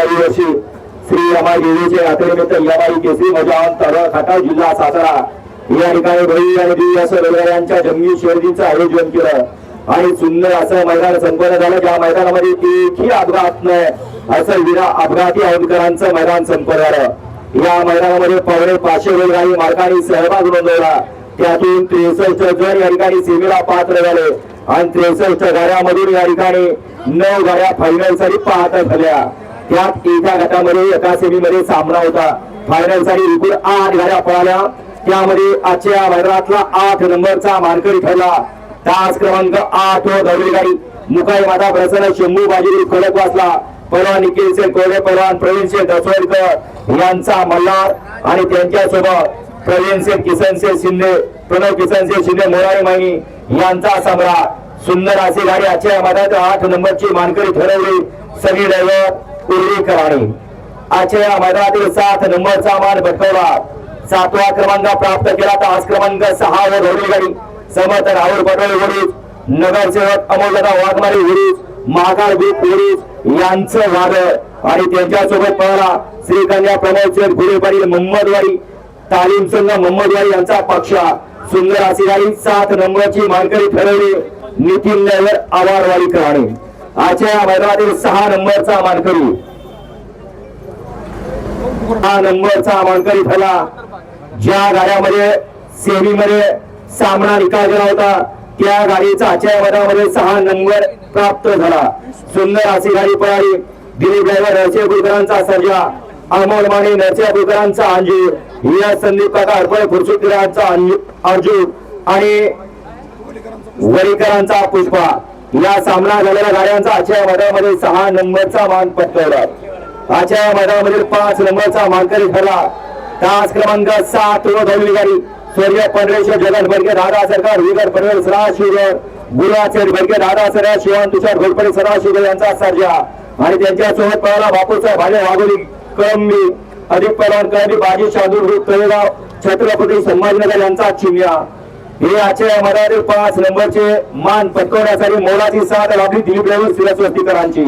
यावी श्री रमाई देवीचे नातेनिमित्त यमाई केसरी मजान तरळ खटाव जिल्हा सातारा. या ठिकाणी भई आणि दिव्य असं बैलगाड्यांच्या जंगी शर्दीचं आयोजन केलं. आणि सुंदर असं मैदान संपन्न झालं. ज्या मैदानामध्ये एकही अपघात नाही असं विना अपघाती औदकरांचं मैदान संपन्न झालं. या मैदानामध्ये पावणे पाचशे बैलगाडी मार्गाने सहभाग नोंदवला. त्यातून त्रेसष्ट जण या ठिकाणी सेमीला पात्र झाले. आणि त्रेसष्ट गाड्यामधून या ठिकाणी नऊ गाड्या फायनलसाठी पाहत झाल्या. त्यात एका गटामध्ये एका सेमीमध्ये सामना होता. फायनलसाठी एकूण आठ गाड्या पळाल्या. त्यामध्ये आजच्या मैदानातला आठ नंबरचा मानकरी ठरला. तास क्रमांक आठ व दौडी गाडी मुकाई माता प्रसन्न शंभू बाजी खडक वाचला पहलवान निखिल शेठ कोरडे पहलवान प्रवीण शेठ दसवडकर यांचा मल्हार आणि त्यांच्यासोबत प्रवीण शेठ किसन शेठ शिंदे प्रणव किसन शेठ शिंदे मोरारी माई यांचा सम्राट. सुंदर अशी गाडी आजच्या मैदानात आठ नंबरची मानकरी ठरवली. सगळी ड्रायव्हर उर्लीकराणी आजच्या या मैदानातील सात नंबरचा मान पटकवला. सातवा क्रमांक प्राप्त केला तर आज क्रमांक सहा वर धवली गाडी समर्थ राहुल पटोळे वडूज नगरसेवक अमोलदा वाघमारी वडूज महाकाळ बीप वडूज यांचं वादळ. आणि त्यांच्यासोबत पळाला श्रीकन्या प्रमोद शेठ गुरेपाटील मोहम्मदवाडी तालीम संघ मोहम्मदवाडी यांचा पक्ष. सुंदर अशी गाडी सात नंबरची मानकरी ठरवली. नितीन नगर आवारवाडी कराणे आजच्या मैदानातील सहा नंबरचा मानकरी. हा नंबरचा मानकरी ठरला ज्या गाड्यामध्ये सेमीमध्ये सामना निकाल केला होता त्या गाडीचा आजच्या मैदानामध्ये सहा नंबर प्राप्त झाला. सुंदर अशी गाडी पळाली. दिलीप ड्रायव्हर नरसिंह कुलकरांचा सर्जा अमोल माने नरसिंह कुलकरांचा अंजूर या संदीप काका हरपळे खुर्शीकरांचा अर्जुन आणि वरीकरांचा पुष्पा. या सामना झालेल्या गाड्यांचा आजच्या मैदानामध्ये सहा नंबरचा मान पटकवला. आजच्या मैदानामधील पाच नंबरचा मानकरी ठरला. तास क्रमांक सात व गाडी स्वर्गीय पंढरेश्वर जगन भडके दादा सरकार विगर पनवेल सदाशिवगर गुरुवाचेड भडके दादा सरकार शिवान तुषार घोडपडे सदाशिवगर यांचा सर्जा. आणि त्यांच्यासोबत पळाला बापूसाहेब भाले वाघोली कळंबी अधिक पहलवान कळंबी बाजी शादूर तळेगाव छत्रपती संभाजीनगर यांचा चिमया हे आजच्या या पाच नंबरचे मान पटकवण्यासाठी मोलाची साथ लाभली दिलीप ड्रायव्हर सिरस्वस्तीकरांची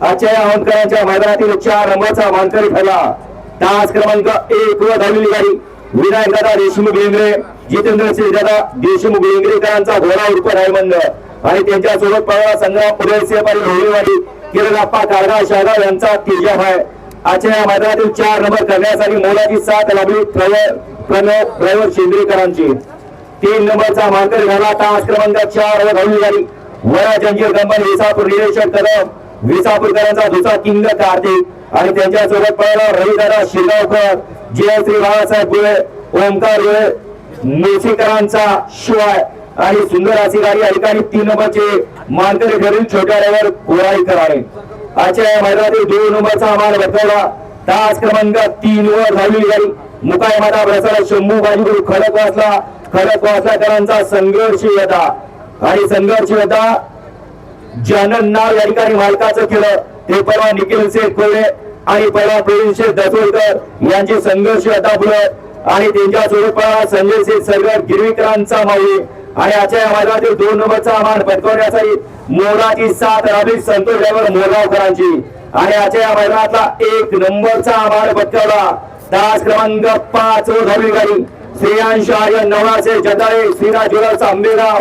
आजच्या या अवंतकरांच्या मैदानातील चार रंगाचा मानकरी ठरला. तास क्रमांक एक व धावलेली गाडी. विनायक दादा देशमुख लेंगरे जितेंद्र सिंह दादा देशमुख लेंगरेकरांचा घोडा उर्फ रायमंद आणि त्यांच्यासोबत पळाला संग्राम उदयसिंह पाटील होळीवाडी किरणाप्पा कारगा शहागाव यांचा तेजाब आहे आजच्या या मैदानातील चार नंबर करण्यासाठी मोलाची साथ लाभली प्रणव प्रणव ड्रायव्हर शेंद्रेकरांची. तीन नंबरचा मानकरी झाला. तास क्रमांक चार व धावली गाडी. वरा जंजीर कंपनी विसापूर निरीक्षक कदम. विसापूरकरांचा दुसरा किंग कार्तिक आणि त्यांच्यासोबत पळाला रविदादा शिरगावकर. जयश्री बाळासाहेब गुळे ओमकार गुळे मुळशीकरांचा शिवाय. आणि सुंदर अशी गाडी या ठिकाणी तीन नंबरचे मानकरी ठरून छोट्या ड्रायव्हर गोराई करावे. आजच्या या मैदानातील दोन नंबरचा आम्हाला बसवला. तास क्रमांक तीन वर झाली गाडी. मुकाय माता प्रसाद शंभू बाजीगुरु खडक वाचला खडक वाचलाकरांचा संघर्ष योद्धा आणि संघर्ष होता जनन नाव या ठिकाणी मालकाचं केलं ते परवा निखिल शेठ कोल्हे आणि परवा प्रवीण शेठ दसोडकर यांचे संघर्ष योद्धा बुलत आणि त्यांच्या स्वरूपाला संजय शेठ सरगर गिरवीकरांचा माऊली. आणि आजच्या या मैदानातील दोन नंबरचा मान पटकवण्यासाठी मोराची सात राबी संतोष ड्रायव्हर मोरगावकरांची. आणि आजच्या या मैदानातला एक नंबरचा मान पटकावला. तास क्रमांक पाच व धावली गाडी. श्रेयांश आर्य नवनाचे जताळे श्रीराज ज्वेलर्सचा आंबेगाव.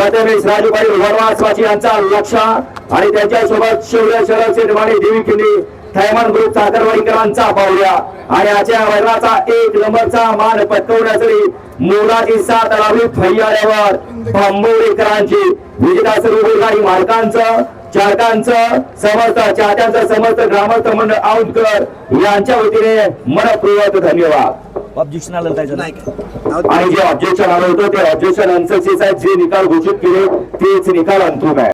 प्रथमेश राजू पाटील वनवासवासी यांचा लक्ष आणि त्यांच्यासोबत शिवराज शरद शेठ देवी किल्ली थैमान ग्रुप साखरवाडीकरांचा पाहुया. आणि आजच्या वैराचा एक नंबरचा मान पटकवण्यासाठी मोलाची साथ लावली फैयाऱ्यावर. भांबवडेकरांची विजेता सर्व मालकांचं. चालकांचं समर्थ चाहत्यांचं समर्थ ग्रामस्थ मंडळ औंधकर यांच्या वतीने मनपूर्वक धन्यवाद. ऑब्जेक्शन आलं? आणि जे ऑब्जेक्शन आलं होतं ते ऑब्जेक्शन आन्सरचे साहेब जे निकाल घोषित केले तेच निकाल अंतिम आहे.